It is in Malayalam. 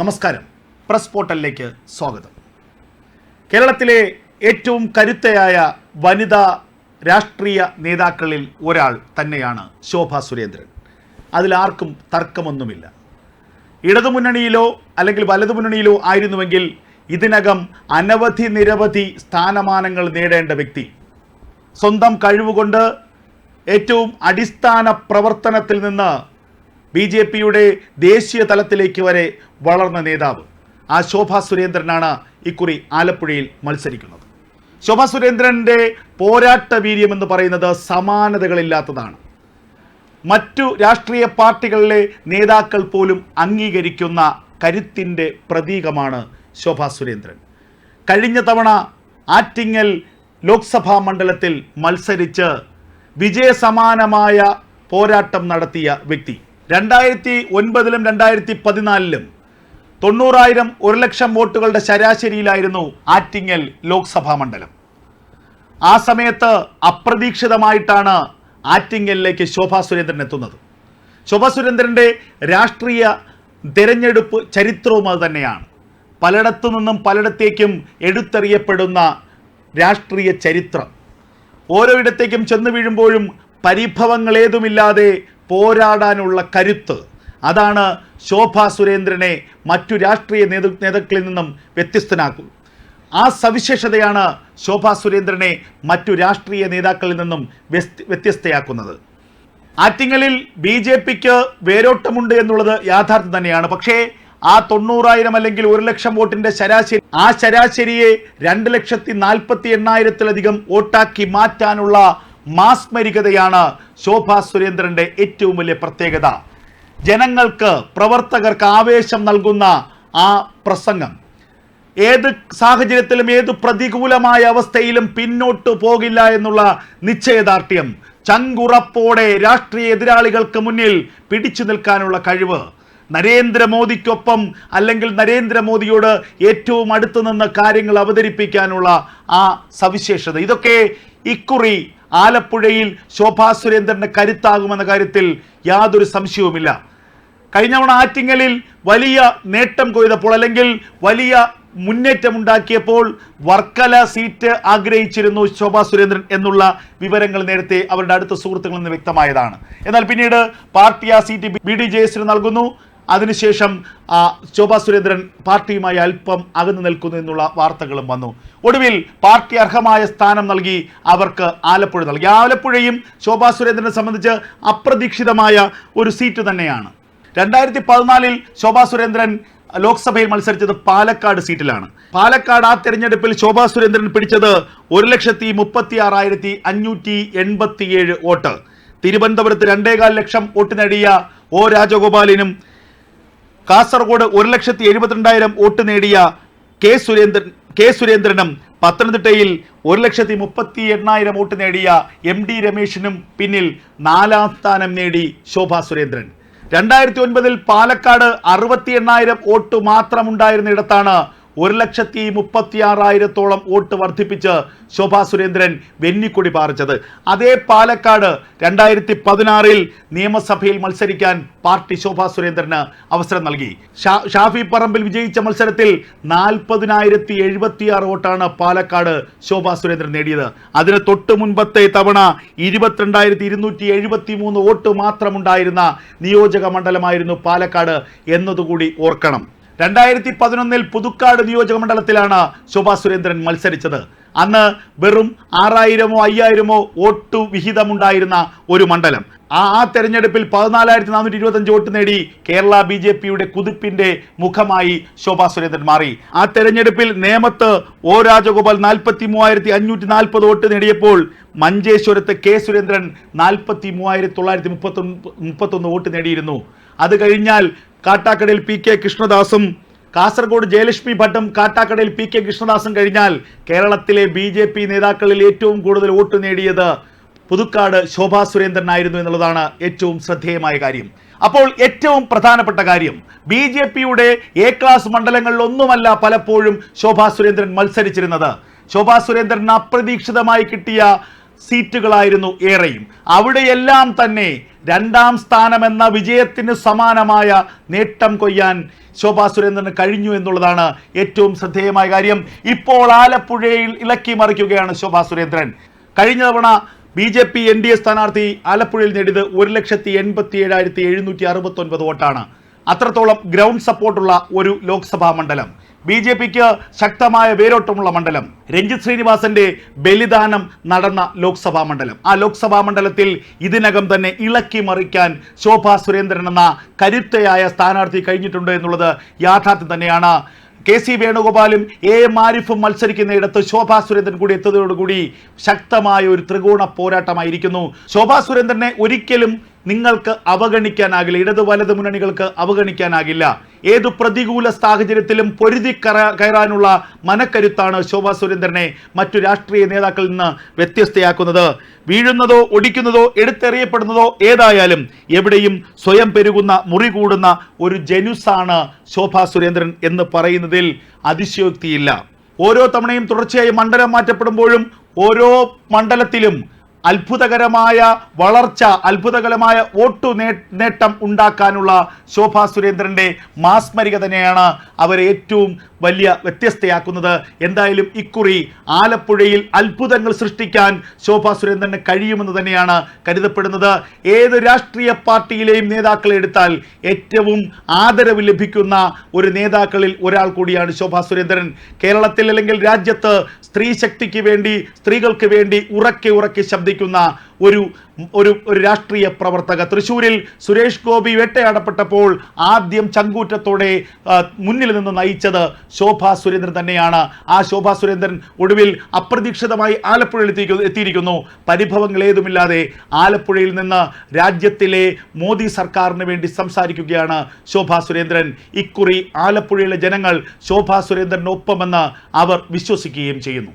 നമസ്കാരം. പ്രസ് പോർട്ടലിലേക്ക് സ്വാഗതം. കേരളത്തിലെ ഏറ്റവും കരുത്തയായ വനിതാ രാഷ്ട്രീയ നേതാക്കളിൽ ഒരാൾ തന്നെയാണ് ശോഭ സുരേന്ദ്രൻ. അതിലാർക്കും തർക്കമൊന്നുമില്ല. ഇടതുമുന്നണിയിലോ അല്ലെങ്കിൽ വലതുമുന്നണിയിലോ ആയിരുന്നുവെങ്കിൽ ഇതിനകം അനവധി നിരവധി സ്ഥാനമാനങ്ങൾ നേടേണ്ട വ്യക്തി. സ്വന്തം കഴിവുകൊണ്ട് ഏറ്റവും അടിസ്ഥാന പ്രവർത്തനത്തിൽ നിന്ന് ബി ജെ പിയുടെ ദേശീയ തലത്തിലേക്ക് വരെ വളർന്ന നേതാവ്. ആ ശോഭ സുരേന്ദ്രനാണ് ഇക്കുറി ആലപ്പുഴയിൽ മത്സരിക്കുന്നത്. ശോഭ സുരേന്ദ്രന്റെ പോരാട്ട വീര്യം എന്ന് പറയുന്നത് സമാനതകളില്ലാത്തതാണ്. മറ്റു രാഷ്ട്രീയ പാർട്ടികളിലെ നേതാക്കൾ പോലും അംഗീകരിക്കുന്ന കരുത്തിന്റെ പ്രതീകമാണ് ശോഭ സുരേന്ദ്രൻ. കഴിഞ്ഞ തവണ ആറ്റിങ്ങൽ ലോക്സഭാ മണ്ഡലത്തിൽ മത്സരിച്ച് വിജയസമാനമായ പോരാട്ടം നടത്തിയ വ്യക്തി. രണ്ടായിരത്തി ഒൻപതിലും രണ്ടായിരത്തി പതിനാലിലും തൊണ്ണൂറായിരം ഒരു ലക്ഷം വോട്ടുകളുടെ ശരാശരിയിലായിരുന്നു ആറ്റിങ്ങൽ ലോക്സഭാ മണ്ഡലം. ആ സമയത്ത് അപ്രതീക്ഷിതമായിട്ടാണ് ആറ്റിങ്ങലിലേക്ക് ശോഭാ സുരേന്ദ്രൻ എത്തുന്നത്. ശോഭാ സുരേന്ദ്രന്റെ രാഷ്ട്രീയ തിരഞ്ഞെടുപ്പ് ചരിത്രവും അത് തന്നെയാണ്. പലയിടത്തു നിന്നും പലയിടത്തേക്കും എടുത്തെറിയപ്പെടുന്ന രാഷ്ട്രീയ ചരിത്രം. ഓരോ ഇടത്തേക്കും ചെന്ന് വീഴുമ്പോഴും പരിഭവങ്ങളേതുമില്ലാതെ പോരാടാനുള്ള കരുത്ത്. അതാണ് ശോഭ സുരേന്ദ്രനെ മറ്റു രാഷ്ട്രീയ നേതൃ നേതാക്കളിൽ നിന്നും വ്യത്യസ്തനാക്കും. ആ സവിശേഷതയാണ് ശോഭ സുരേന്ദ്രനെ മറ്റു രാഷ്ട്രീയ നേതാക്കളിൽ നിന്നും വ്യത്യസ്തയാക്കുന്നത്. ആറ്റിങ്ങലിൽ ബി ജെ പിക്ക് വേരോട്ടമുണ്ട് എന്നുള്ളത് യാഥാർത്ഥ്യം തന്നെയാണ്. പക്ഷേ ആ തൊണ്ണൂറായിരം അല്ലെങ്കിൽ ഒരു ലക്ഷം വോട്ടിന്റെ ശരാശരി ആ ശരാശരിയെ രണ്ട് ലക്ഷത്തി നാൽപ്പത്തി എണ്ണായിരത്തിലധികം വോട്ടാക്കി മാറ്റാനുള്ള മാസ്മരികതയാണ് ശോഭാ സുരേന്ദ്രന്റെ ഏറ്റവും വലിയ പ്രത്യേകത. ജനങ്ങൾക്ക് പ്രവർത്തകർക്ക് ആവേശം നൽകുന്ന ആ പ്രസംഗം. ഏത് സാഹചര്യത്തിലും ഏത് പ്രതികൂലമായ അവസ്ഥയിലും പിന്നോട്ട് പോകില്ല എന്നുള്ള നിശ്ചയദാർഢ്യം ചങ്കുറപ്പോടെ രാഷ്ട്രീയ എതിരാളികൾക്ക് മുന്നിൽ പിടിച്ചു നിൽക്കാനുള്ള കഴിവ്. നരേന്ദ്രമോദിക്കൊപ്പം അല്ലെങ്കിൽ നരേന്ദ്രമോദിയോട് ഏറ്റവും അടുത്തു നിന്ന് കാര്യങ്ങൾ അവതരിപ്പിക്കാനുള്ള ആ സവിശേഷത. ഇതൊക്കെ ഇക്കുറി ആലപ്പുഴയിൽ ശോഭാ സുരേന്ദ്രന്റെ കരുത്താകുമെന്ന കാര്യത്തിൽ യാതൊരു സംശയവുമില്ല. കഴിഞ്ഞ തവണ ആറ്റിങ്ങലിൽ വലിയ നേട്ടം കൊയ്തപ്പോൾ അല്ലെങ്കിൽ വലിയ മുന്നേറ്റമുണ്ടാക്കിയപ്പോൾ വർക്കല സീറ്റ് ആഗ്രഹിച്ചിരുന്നു ശോഭാ സുരേന്ദ്രൻ എന്നുള്ള വിവരങ്ങൾ നേരത്തെ അവരുടെ അടുത്ത സുഹൃത്തുക്കളിൽ നിന്ന് വ്യക്തമായതാണ്. എന്നാൽ പിന്നീട് പാർട്ടി ആ സീറ്റ് ബി ഡി ജെ എസിന് നൽകുന്നു. അതിനുശേഷം ശോഭാ സുരേന്ദ്രൻ പാർട്ടിയുമായി അല്പം അകന്നു നിൽക്കുന്നു എന്നുള്ള വാർത്തകളും വന്നു. ഒടുവിൽ പാർട്ടി അർഹമായ സ്ഥാനം നൽകി അവർക്ക് ആലപ്പുഴ നൽകി. ആലപ്പുഴയും ശോഭാ സുരേന്ദ്രനെ സംബന്ധിച്ച് അപ്രതീക്ഷിതമായ ഒരു സീറ്റ് തന്നെയാണ്. രണ്ടായിരത്തി പതിനാലിൽ ശോഭാ സുരേന്ദ്രൻ ലോക്സഭയിൽ മത്സരിച്ചത് പാലക്കാട് സീറ്റിലാണ്. പാലക്കാട് ആ തെരഞ്ഞെടുപ്പിൽ ശോഭാ സുരേന്ദ്രൻ പിടിച്ചത് ഒരു ലക്ഷത്തി മുപ്പത്തി ആറായിരത്തി അഞ്ഞൂറ്റി എൺപത്തിയേഴ് വോട്ട്. തിരുവനന്തപുരത്ത് രണ്ടേകാൽ ലക്ഷം വോട്ട് നേടിയ ഒ രാജഗോപാലിനും കാസർഗോഡ് ഒരു ലക്ഷത്തി എഴുപത്തിരണ്ടായിരം വോട്ട് നേടിയ കെ സുരേന്ദ്രൻ കെ സുരേന്ദ്രനും പത്തനംതിട്ടയിൽ ഒരു ലക്ഷത്തി മുപ്പത്തി എണ്ണായിരം വോട്ട് നേടിയ എം ഡി രമേശിനും പിന്നിൽ നാലാം സ്ഥാനം നേടി ശോഭാ സുരേന്ദ്രൻ. രണ്ടായിരത്തി ഒൻപതിൽ പാലക്കാട് അറുപത്തി എണ്ണായിരം വോട്ട് മാത്രമുണ്ടായിരുന്ന ഇടത്താണ് ഒരു ലക്ഷത്തി മുപ്പത്തി ആറായിരത്തോളം വോട്ട് വർദ്ധിപ്പിച്ച് ശോഭാ സുരേന്ദ്രൻ വെന്നിക്കൊടി പാറിച്ചത്. അതേ പാലക്കാട് രണ്ടായിരത്തി പതിനാറിൽ നിയമസഭയിൽ മത്സരിക്കാൻ പാർട്ടി ശോഭാ സുരേന്ദ്രന് അവസരം നൽകി. ഷാഫി പറമ്പിൽ വിജയിച്ച മത്സരത്തിൽ നാൽപ്പതിനായിരത്തി എഴുപത്തിയാറ് വോട്ടാണ് പാലക്കാട് ശോഭാ സുരേന്ദ്രൻ നേടിയത്. അതിന് തൊട്ട് മുൻപത്തെ തവണ ഇരുപത്തിരണ്ടായിരത്തി ഇരുന്നൂറ്റി എഴുപത്തി മൂന്ന് വോട്ട് മാത്രമുണ്ടായിരുന്ന നിയോജക മണ്ഡലമായിരുന്നു പാലക്കാട് എന്നതുകൂടി ഓർക്കണം. രണ്ടായിരത്തി പതിനൊന്നിൽ പുതുക്കാട് നിയോജക മണ്ഡലത്തിലാണ് ശോഭാ സുരേന്ദ്രൻ മത്സരിച്ചത്. അന്ന് വെറും ആറായിരമോ അയ്യായിരമോ വോട്ടു വിഹിതമുണ്ടായിരുന്ന ഒരു മണ്ഡലം. ആ ആ തെരഞ്ഞെടുപ്പിൽ പതിനാലായിരത്തി നാനൂറ്റി ഇരുപത്തഞ്ച് വോട്ട് നേടി കേരള ബി ജെ പിയുടെ കുതിപ്പിന്റെ മുഖമായി ശോഭാ സുരേന്ദ്രൻ മാറി. ആ തെരഞ്ഞെടുപ്പിൽ നേമത്ത് ഒ രാജഗോപാൽ നാൽപ്പത്തി മൂവായിരത്തി അഞ്ഞൂറ്റി നാൽപ്പത് വോട്ട് നേടിയപ്പോൾ മഞ്ചേശ്വരത്ത് കെ സുരേന്ദ്രൻ നാൽപ്പത്തി മൂവായിരത്തി തൊള്ളായിരത്തി മുപ്പത്തൊന്ന് മുപ്പത്തൊന്ന് വോട്ട് നേടിയിരുന്നു. അത് കഴിഞ്ഞാൽ കാട്ടാക്കടയിൽ പി കെ കൃഷ്ണദാസും കാസർഗോഡ് ജയലക്ഷ്മി ഭട്ടും കാട്ടാക്കടയിൽ പി കെ കൃഷ്ണദാസും കഴിഞ്ഞാൽ കേരളത്തിലെ ബി ജെ പി നേതാക്കളിൽ ഏറ്റവും കൂടുതൽ വോട്ട് നേടിയത് പുതുക്കാട് ശോഭാ സുരേന്ദ്രനായിരുന്നു എന്നുള്ളതാണ് ഏറ്റവും ശ്രദ്ധേയമായ കാര്യം. അപ്പോൾ ഏറ്റവും പ്രധാനപ്പെട്ട കാര്യം ബി ജെ പിയുടെ എ ക്ലാസ് മണ്ഡലങ്ങളിലൊന്നുമല്ല പലപ്പോഴും ശോഭാ സുരേന്ദ്രൻ മത്സരിച്ചിരുന്നത്. ശോഭാ സുരേന്ദ്രൻ അപ്രതീക്ഷിതമായി കിട്ടിയ സീറ്റുകളായിരുന്നു ഏറെയും. അവിടെയെല്ലാം തന്നെ രണ്ടാം സ്ഥാനം എന്ന വിജയത്തിന് സമാനമായ നേട്ടം കൊയ്യാൻ ശോഭാ സുരേന്ദ്രന് കഴിഞ്ഞു എന്നുള്ളതാണ് ഏറ്റവും ശ്രദ്ധേയമായ കാര്യം. ഇപ്പോൾ ആലപ്പുഴയിൽ ഇളക്കി മറിക്കുകയാണ് ശോഭാ സുരേന്ദ്രൻ. കഴിഞ്ഞ തവണ B J P N D A സ്ഥാനാർത്ഥി ആലപ്പുഴയിൽ നേടിയത് ഒരു ലക്ഷത്തി എൺപത്തി ഏഴായിരത്തി എഴുന്നൂറ്റി അറുപത്തി ഒൻപത് വോട്ടാണ്. അത്രത്തോളം ഗ്രൗണ്ട് സപ്പോർട്ടുള്ള ഒരു ലോക്സഭാ മണ്ഡലം. ബി ജെ പിക്ക് ശക്തമായ വേരോട്ടമുള്ള മണ്ഡലം. രഞ്ജിത് ശ്രീനിവാസന്റെ ബലിദാനം നടന്ന ലോക്സഭാ മണ്ഡലം. ആ ലോക്സഭാ മണ്ഡലത്തിൽ ഇതിനകം തന്നെ ഇളക്കി മറിക്കാൻ ശോഭാ സുരേന്ദ്രൻ എന്ന കരുത്തയായ സ്ഥാനാർത്ഥി കഴിഞ്ഞിട്ടുണ്ട് എന്നുള്ളത് യാഥാർത്ഥ്യം തന്നെയാണ്. കെ സി വേണുഗോപാലും എ എം ആരിഫും മത്സരിക്കുന്നിടത്ത് ശോഭാ സുരേന്ദ്രൻ കൂടി എത്തുന്നതോടുകൂടി ശക്തമായ ഒരു ത്രികോണ പോരാട്ടമായിരിക്കുന്നു. ശോഭാ സുരേന്ദ്രനെ ഒരിക്കലും നിങ്ങൾക്ക് അവഗണിക്കാനാകില്ല. ഇടത് വലത് മുന്നണികൾക്ക് അവഗണിക്കാനാകില്ല. ഏതു പ്രതികൂല സാഹചര്യത്തിലും പൊരുതി കയറാനുള്ള മനക്കരുത്താണ് ശോഭാ സുരേന്ദ്രനെ മറ്റു രാഷ്ട്രീയ നേതാക്കളിൽ നിന്ന് വ്യത്യസ്തയാക്കുന്നത്. വീഴുന്നതോ ഒടിക്കുന്നതോ എടുത്തെറിയപ്പെടുന്നതോ ഏതായാലും എവിടെയും സ്വയം പെരുകുന്ന മുറി കൂടുന്ന ഒരു ജനുസാണ് ശോഭാ സുരേന്ദ്രൻ എന്ന് പറയുന്നതിൽ അതിശയോക്തിയില്ല. ഓരോ തവണയും തുടർച്ചയായി മണ്ഡലം മാറ്റപ്പെടുമ്പോഴും ഓരോ മണ്ഡലത്തിലും അത്ഭുതകരമായ വളർച്ച അത്ഭുതകരമായ വോട്ടു നേട്ടം ഉണ്ടാക്കാനുള്ള ശോഭാ സുരേന്ദ്രന്റെ മാസ്മരിക തന്നെയാണ് അവരെ ഏറ്റവും വലിയ വ്യത്യസ്തയാക്കുന്നത്. എന്തായാലും ഇക്കുറി ആലപ്പുഴയിൽ അത്ഭുതങ്ങൾ സൃഷ്ടിക്കാൻ ശോഭാ സുരേന്ദ്രന് കഴിയുമെന്ന് തന്നെയാണ് കരുതപ്പെടുന്നത്. ഏത് രാഷ്ട്രീയ പാർട്ടിയിലെയും നേതാക്കളെ എടുത്താൽ ഏറ്റവും ആദരവ് ലഭിക്കുന്ന ഒരു നേതാക്കളിൽ ഒരാൾ കൂടിയാണ് ശോഭാ സുരേന്ദ്രൻ. കേരളത്തിൽ അല്ലെങ്കിൽ രാജ്യത്ത് സ്ത്രീ ശക്തിക്ക് വേണ്ടി സ്ത്രീകൾക്ക് വേണ്ടി ഉറക്കെ ഉറക്കെ ശബ്ദിക്കുന്ന ഒരു ഒരു ഒരു രാഷ്ട്രീയ പ്രവർത്തക. തൃശ്ശൂരിൽ സുരേഷ് ഗോപി വേട്ടയാടപ്പെട്ടപ്പോൾ ആദ്യം ചങ്കൂറ്റത്തോടെ മുന്നിൽ നിന്ന് നയിച്ചത് ശോഭാ സുരേന്ദ്രൻ തന്നെയാണ്. ആ ശോഭാ സുരേന്ദ്രൻ ഒടുവിൽ അപ്രതീക്ഷിതമായി ആലപ്പുഴയിൽ എത്തിയിരിക്കുന്നു. പരിഭവങ്ങൾ ഏതുമില്ലാതെ ആലപ്പുഴയിൽ നിന്ന് രാജ്യത്തിലെ മോദി സർക്കാരിന് വേണ്ടി സംസാരിക്കുകയാണ് ശോഭാ സുരേന്ദ്രൻ. ഇക്കുറി ആലപ്പുഴയിലെ ജനങ്ങൾ ശോഭാ സുരേന്ദ്രനൊപ്പമെന്ന് അവർ വിശ്വസിക്കുകയും ചെയ്യുന്നു.